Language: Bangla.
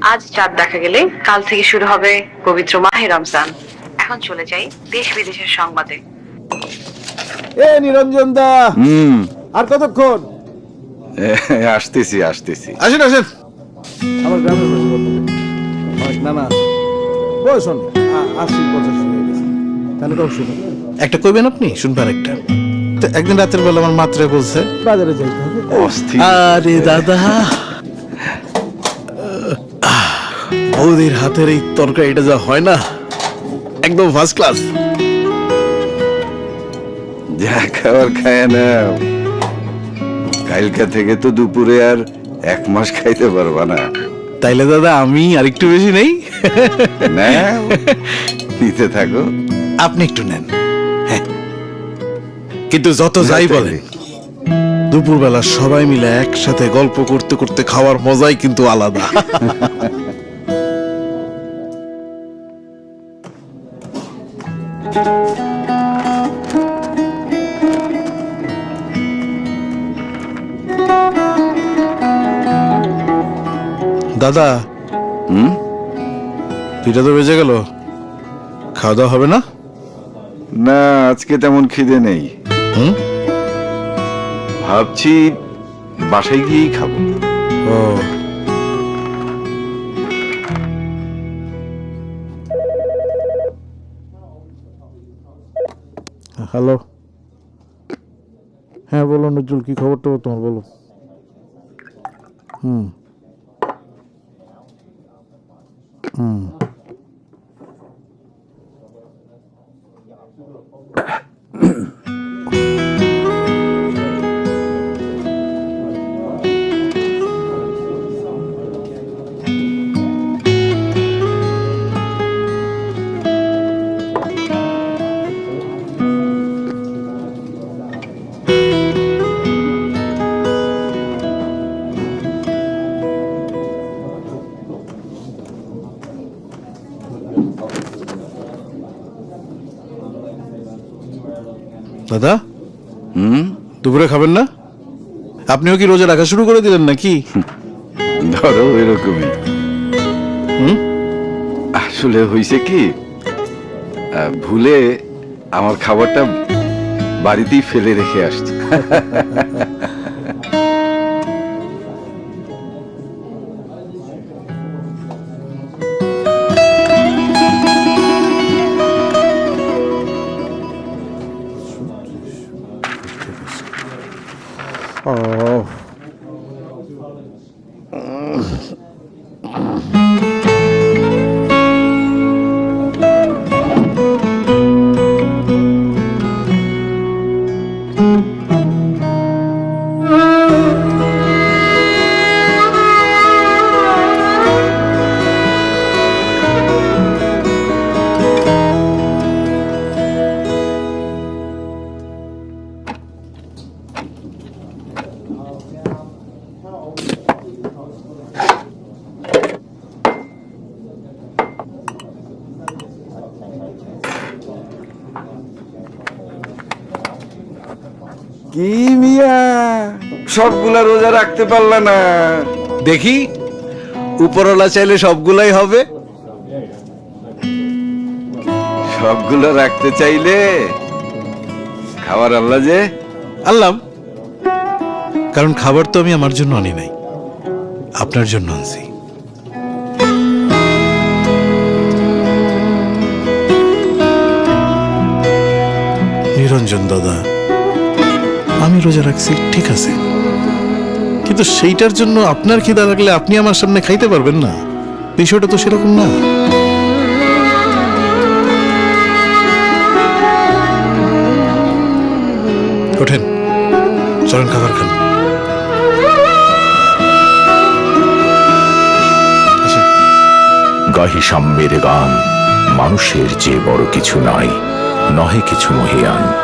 আজ চাঁদ দেখা গেলে কাল থেকে শুরু হবে পবিত্র মাহে রমজান। এখন চলে যাই দেশ বিদেশের সংবাদে। এ নিরঞ্জন দা। হুম। আর কতক্ষণ? আসতেছি আসতেছি। আসেন আসেন। আমার গ্রামের বাসা অনেক নানা বয়স অনেক। আ- আশি পঁচাশি হয়ে গেছে। তাহলে তো শুনুন একটা কইবেন আপনি? শুনবেন একটা। তো একদিন রাতের বেলা আমার মাত্রে বলছে বাজারে যাইতে হবে। অস্থির। আরে দাদা আহ, বৌদির হাতের এই তরকারিটা যা হয় না একদম ফার্স্ট ক্লাস যা খাবার খায় না। কালকা থেকে তো দুপুরে আর এক মাস খাইতে পারবা না। তাইলে দাদা আমি আরেকটু বেশি নেই? না নিতে থাকো। আপনি একটু নেন। হ্যাঁ। কিন্তু যত যাই বলেন দুপুরবেলা সবাই মিলে একসাথে গল্প করতে করতে খাওয়ার মজাই কিন্তু আলাদা। দাদা। হুম? পিঠা তো বেজে গেল। খাওয়া দাওয়া হবে না? না আজকে তেমন খিদে নেই। হুম? ভাবছি বাসায় গিয়েই খাব। ও। হ্যালো। হ্যাঁ বলো নজরুল কি খবর টবর তোমার বলো। হুম। হুম দাদা? হুম? দুপুরে খাবেন না? আপনিও কি রোজা রাখা শুরু করে দিলেন নাকি? ধরো এরকমই। হুম? আসলে হয়েছে কি আহ, ভুলে আমার খাবারটা বাড়িতেই ফেলে রেখে আসছি। ও কি মিয়া সবগুলা রোজা রাখতে পারলা না। দেখি উপরওয়ালা চাইলে সবগুলাই হবে। সবগুলো রাখতে চাইলে খাবার আল্লাহ যে। আনলাম। কারণ খাবার তো আমি আমার জন্য আনি নাই। আপনার জন্য আনছি। নিরঞ্জন দাদা আমি রোজা রাখছি, ঠিক আছে। কিন্তু সেইটার জন্য আপনার খিদা লাগলে আপনি আমার সামনে খাইতে পারবেন না। বিষয়টা তো সেরকম না। ওঠেন, চলেন খাবার খান। গাহি সাম্যের গান, মানুষের যে বড় কিছু নাই, নহে কিছু মহিয়ান।